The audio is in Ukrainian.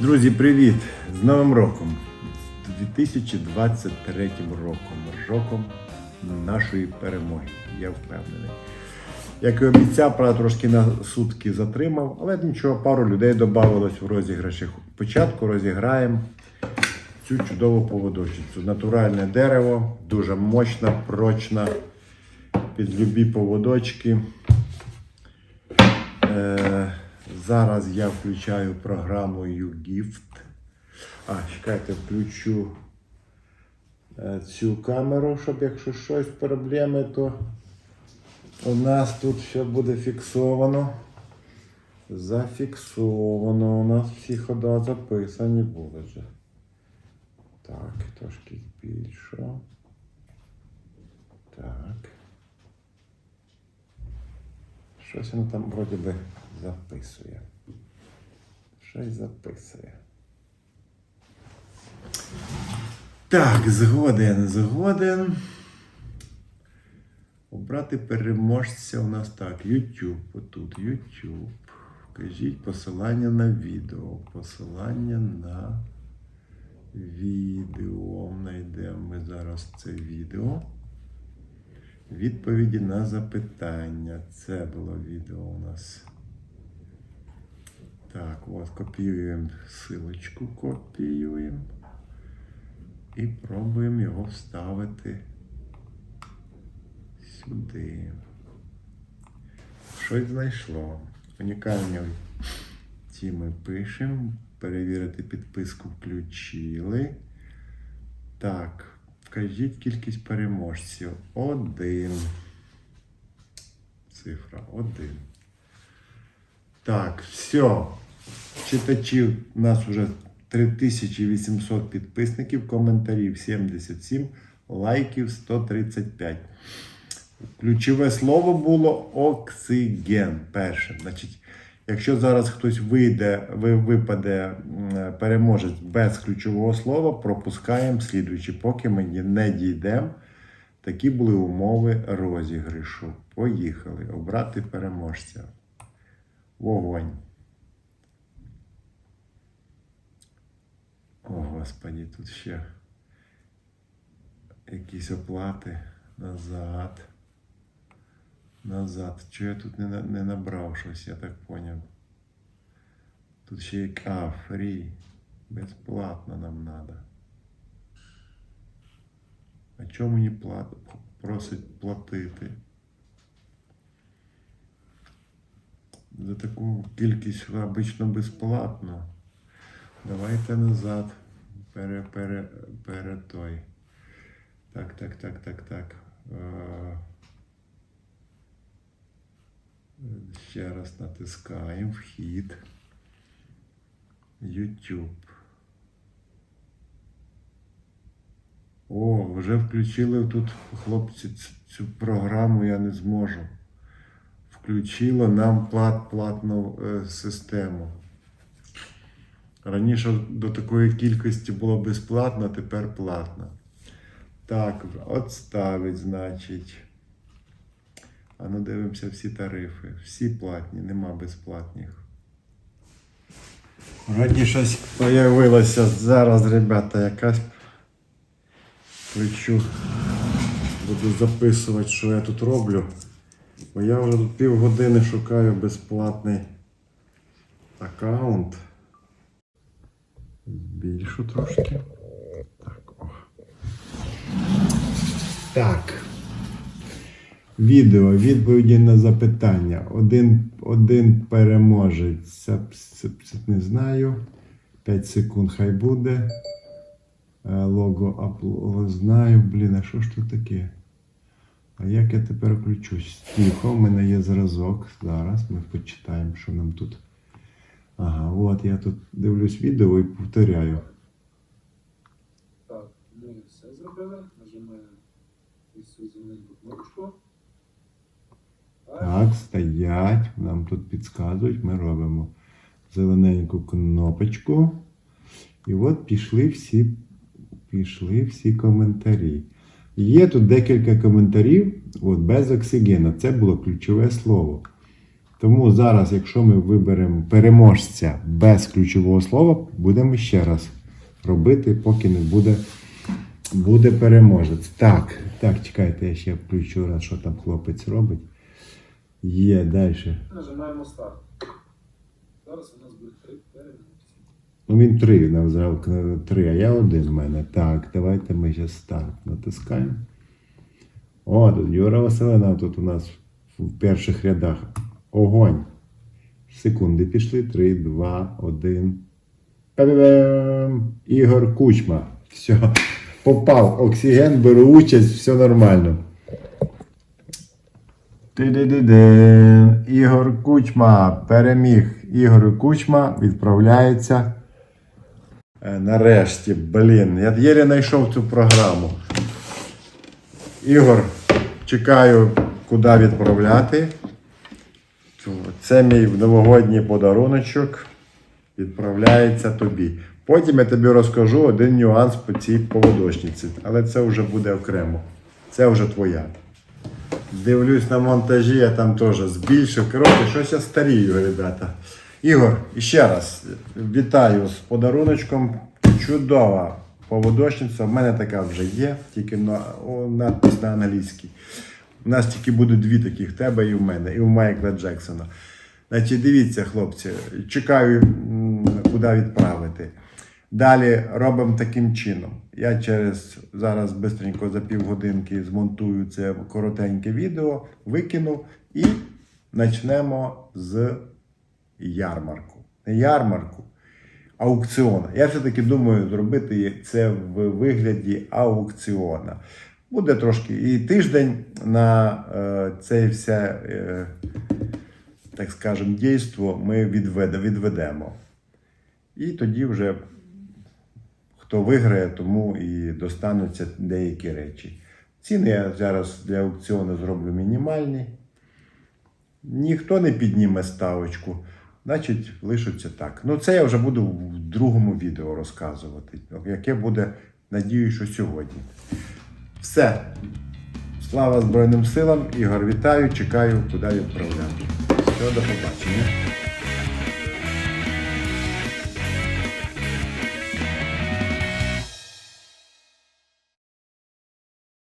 Друзі, привіт! З Новим роком! З 2023 роком, роком нашої перемоги, я впевнений. Як і обіцяв, правда, трошки на сутки затримав, але нічого, пару людей додавалось в розіграші. Спочатку розіграємо цю чудову поводочницю. Натуральне дерево, дуже мощна, прочна, під любі поводочки. Е, зараз я включаю програму YouGift. А, чекайте, включу е, цю камеру, щоб якщо щось проблеми, то у нас тут все буде фіксовано. Зафіксовано. У нас всі хода записані були вже. Так, трошки збільшу. Так. Щось воно там вроді би записує. Щось записує. Так, згоден, згоден. Обрати переможця у нас так. YouTube. Отут YouTube. Вкажіть посилання на відео. Посилання на відео. Знайдемо ми зараз це відео. Відповіді на запитання. Це було відео у нас. Так, от копіюємо силочку, копіюємо. І пробуємо його вставити сюди. Щось знайшло. Унікальні ті ми пишемо. Перевірити підписку включили. Так, вкажіть кількість переможців. Один. Цифра один. Так, все. Читачів у нас вже 3800 підписників, коментарів 77, лайків 135. Ключове слово було оксиген. Перше. Значить, якщо зараз хтось вийде, випаде переможець без ключового слова, пропускаємо слідуючи, поки ми не дійдемо. Такі були умови розіграшу. Поїхали. Обрати переможця. Вогонь. О, Господі, тут ще якісь оплати назад. Назад. Чого я тут не, не набрав щось, я так поняв. Тут ще є а, фрі. Безплатно нам треба. А чому мені плат... просить платити? За таку кількість обично безплатно. Давайте назад. Пере, пере, пере той. Так, так, так, так, так. Ще раз натискаємо вхід. YouTube. О, вже включили тут, хлопці, цю програму я не зможу. Включило нам плат, платну е, систему. Раніше до такої кількості було безплатно, тепер платно. Так, отставить, значить. А ну дивимося всі тарифи. Всі платні, нема безплатних. Раді щось появилося зараз, ребята, якась. Включу. Буду записувати, що я тут роблю. Бо я вже півгодини шукаю безплатний аккаунт. Збільшу трошки. Так, о. Так. Відео, відповіді на запитання. Один, один переможець. Не знаю. 5 секунд хай буде. Е, Лого апло знаю. Блін, а що ж тут таке? А як я тепер включусь? Тихо, в мене є зразок. Зараз ми почитаємо, що нам тут. Ага, от я тут дивлюсь відео і повторяю. Так, ми все зробили. Нажимаємо цю зелененьку кнопочку. Так, стоять. Нам тут підказують, ми робимо зелененьку кнопочку. І от пішли всі, пішли всі коментарі. Є тут декілька коментарів от, без оксигена. Це було ключове слово. Тому зараз, якщо ми виберемо переможця без ключового слова, будемо ще раз робити, поки не буде, буде переможець. Так, так, чекайте, я ще включу раз, що там хлопець робить. Є, далі. Нажимаємо старт. Зараз у нас буде три переможці. Ну він три навзрав три, а я один в мене. Так, давайте ми ще старт натискаємо. О, тут Юра Василина тут у нас в перших рядах. Огонь. Секунди пішли. Три, два, один. Па-ба-бам! Ігор Кучма. Все. Попав. Оксиген, беру участь, все нормально. Ігор Кучма переміг. Ігор Кучма відправляється. Е, Нарешті, блін, я єлі знайшов цю програму. Ігор, чекаю, куди відправляти. Це мій новогодній подаруночок. Відправляється тобі. Потім я тобі розкажу один нюанс по цій поводочниці, але це вже буде окремо. Це вже твоя. Дивлюсь на монтажі, я там теж збільшив. Коротше, щось я старію, ребята. Ігор, ще раз вітаю з подаруночком. Чудова поводочниця. У мене така вже є, тільки на, о, надпис на англійській. У нас тільки буде дві таких, тебе і в мене, і у Майкла Джексона. Значить, дивіться, хлопці, чекаю, куди відправити. Далі робимо таким чином. Я через зараз бистренько за півгодинки змонтую це коротеньке відео, викину і почнемо з ярмарку. Не ярмарку, аукціона. Я все-таки думаю зробити це в вигляді аукціона. Буде трошки і тиждень на е, це все, е, так скажемо, дійство ми відведе, відведемо. І тоді вже хто виграє, тому і достануться деякі речі. Ціни я зараз для аукціону зроблю мінімальні. Ніхто не підніме ставочку, значить, лишиться так. Ну, це я вже буду в другому відео розказувати, яке буде, надію, що сьогодні. Все. Слава Збройним силам. Ігор, вітаю, чекаю, куди відправляти. Все, до побачення.